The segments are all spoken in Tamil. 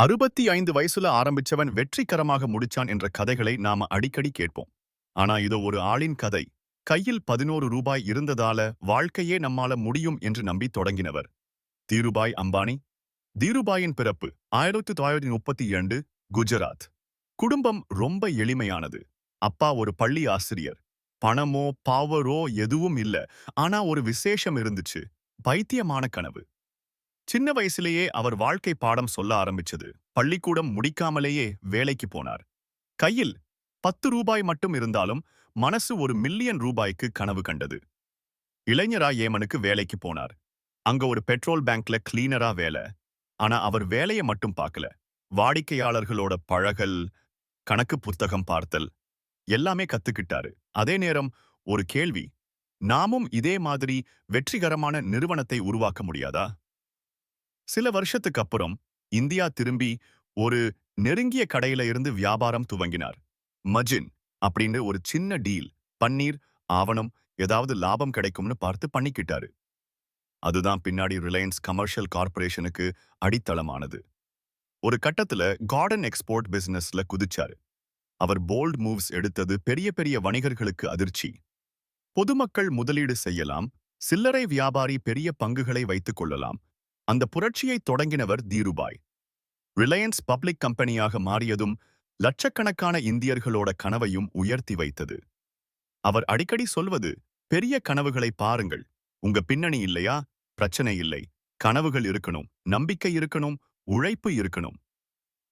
அறுபத்தி ஐந்து வயசுல ஆரம்பிச்சவன் வெற்றிகரமாக முடிச்சான் என்ற கதைகளை நாம அடிக்கடி கேட்போம். ஆனா இதோ ஒரு ஆளின் கதை. கையில் பதினோரு ரூபாய் இருந்ததால வாழ்க்கையே நம்மால முடியும் என்று நம்பி தொடங்கினவர். தீருபாய் அம்பானி. தீருபாயின் பிறப்பு ஆயிரத்தி தொள்ளாயிரத்தி முப்பத்தி இரண்டு குஜராத். குடும்பம் ரொம்ப எளிமையானது. அப்பா ஒரு பள்ளி ஆசிரியர். பணமோ பாவரோ எதுவும் இல்ல. ஆனா ஒரு விசேஷம் இருந்துச்சு. பைத்தியமான கனவு. சின்ன வயசிலேயே அவர் வாழ்க்கை பாடம் சொல்ல ஆரம்பிச்சது. பள்ளிக்கூடம் முடிக்காமலேயே வேலைக்கு போனார். கையில் பத்து ரூபாய் மட்டும் இருந்தாலும் மனசு ஒரு மில்லியன் ரூபாய்க்கு கனவு கண்டது. இளைஞரா ஏமனுக்கு வேலைக்கு போனார். அங்க ஒரு பெட்ரோல் பேங்க்ல கிளீனரா வேலை. ஆனா அவர் வேலையை மட்டும் பார்க்கல. வாடிக்கையாளர்களோட பழகல் கணக்கு புத்தகம் பார்த்தல் எல்லாமே கத்துக்கிட்டாரு. அதே நேரம் ஒரு கேள்வி நாமும் இதே மாதிரி வெற்றிகரமான நிறுவனத்தை உருவாக்க முடியாதா? சில வருஷத்துக்கு அப்புறம் இந்தியா திரும்பி ஒரு நெருங்கிய கடையில இருந்து வியாபாரம் துவங்கினார். மஜின் அப்படின்னு ஒரு சின்ன டீல் பன்னீர் ஆவணம் ஏதாவது லாபம் கிடைக்கும்னு பார்த்து பண்ணிக்கிட்டாரு. அதுதான் பின்னாடி ரிலையன்ஸ் கமர்ஷியல் கார்பரேஷனுக்கு அடித்தளமானது. ஒரு கட்டத்துல கார்டன் எக்ஸ்போர்ட் பிசினஸ்ல குதிச்சாரு. அவர் போல்ட் மூவ்ஸ் எடுத்தது பெரிய பெரிய வணிகர்களுக்கு அதிர்ச்சி. பொதுமக்கள் முதலீடு செய்யலாம் சில்லறை வியாபாரி பெரிய பங்குகளை வைத்துக் கொள்ளலாம் அந்த புரட்சியை தொடங்கினவர் தீருபாய். ரிலையன்ஸ் பப்ளிக் கம்பெனியாக மாறியதும் லட்சக்கணக்கான இந்தியர்களோட கனவையும் உயர்த்தி வைத்தது. அவர் அடிக்கடி சொல்வது பெரிய கனவுகளை பாருங்கள். உங்க பின்னணி இல்லையா? பிரச்சனை இல்லை. கனவுகள் இருக்கணும். நம்பிக்கை இருக்கணும். உழைப்பு இருக்கணும்.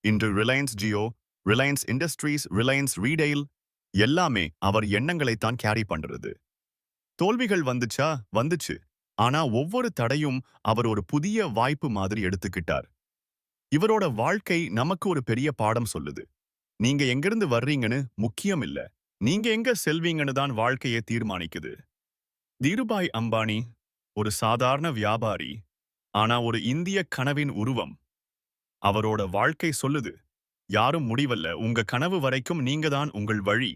இன்று Reliance Jio Reliance Industries Reliance Retail எல்லாமே அவர் எண்ணங்களைத்தான் கேரி பண்றது. தோல்விகள் வந்துச்சா? வந்துச்சு. ஆனா ஒவ்வொரு தடையும் அவர் ஒரு புதிய வாய்ப்பு மாதிரி எடுத்துக்கிட்டார். இவரோட வாழ்க்கை நமக்கு ஒரு பெரிய பாடம் சொல்லுது. நீங்க எங்கிருந்து வர்றீங்கன்னு முக்கியம் இல்ல. நீங்க எங்க செல்வீங்கன்னு தான் வாழ்க்கையை தீர்மானிக்குது. தீருபாய் அம்பானி ஒரு சாதாரண வியாபாரி ஆனா ஒரு இந்திய கனவின் உருவம். அவரோட வாழ்க்கை சொல்லுது யாரும் முடிவல்ல. உங்க கனவு வரைக்கும் நீங்க தான் உங்கள் வழி.